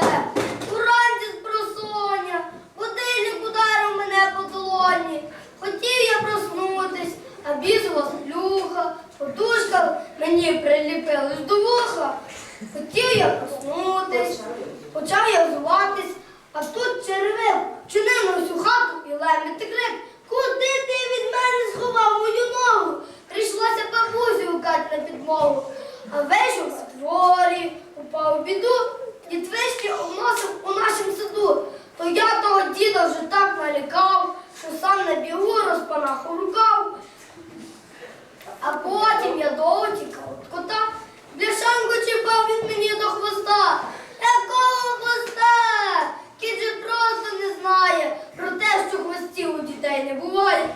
поміркуйте. Уранці з просоння, будильник ударив мене по долоні. Хотів я проснутись, а бізова плюха, подушка мені приліпилась до вуха. Хотів я проснутись, почав я взуватись, а тут черевик чинив на всю хату і леміти крик. Куди ти від мене сховав мою ногу? Прийшлося бабусі гукати на підмогу. А вийшов на дворі, упав у біду, не буває.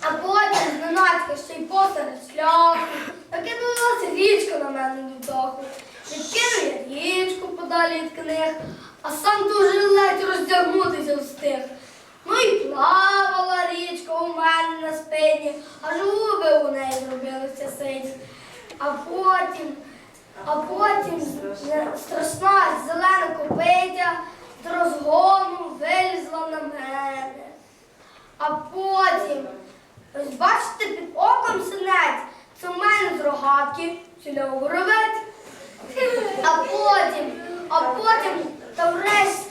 А потім зненацька ще й посеред шляху. Накинулася річка на мене до даху. Відкинув я річку подалі від книг, а сам дуже ледь роздягнутися встиг. Ну і плавала річка у мене на спині, аж губи у неї зробилися сині. А потім, а потім страшна потім. Ось бачите, під оком синець, це в мене з рогатки, чи не воровець. А потім, а потім та врешті.